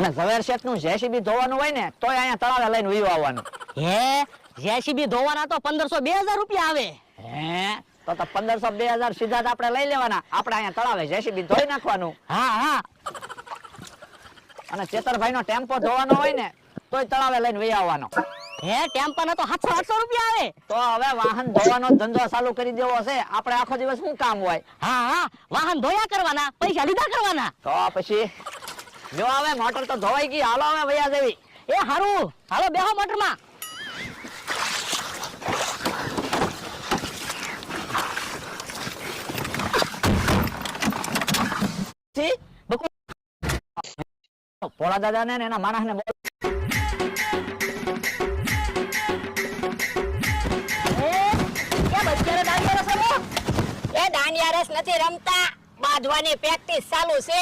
અને ઝવેર શેઠનું જેસીબી ધોવાનું હોય ને તોય અહીંયા તળાવે લઈને વીવ આવવાનું. હે? જેસીબી ધોવાના તો પંદરસો બે હજાર રૂપિયા આવે. હે? તો તો પંદરસો બે હજાર સીધા આપણે લઈ લેવાના. આપણે અહીંયા તળાવે જેસીબી ધોઈ નાખવાનું. હા હા. અને ચેતરભાઈ નો ટેમ્પો ધોવાનો હોય ને તોય તળાવે લઈને વી આવવાનો. હે ટેમ્પાના તો સાતસો આઠસો રૂપિયા આવે. તો હવે વાહન ધોવાનો ધંધો ચાલુ કરી દેવો હશે આપણે આખો દિવસ શું કામ હોય? હા હા. વાહન ધોયા કરવાના પૈસા લીધા કરવાના. તો પછી? જો હવે મોટર તો ધોવાઈ ગઈ, હાલો હવે ભૈયા દેવી એ હારું, હાલો બેહો મોટરમાં. બકુ દાદા ને એના માણસ ને દાંડિયા રસ નથી રમતા. બાંધવાની પ્રેક્ટિસ ચાલુ છે.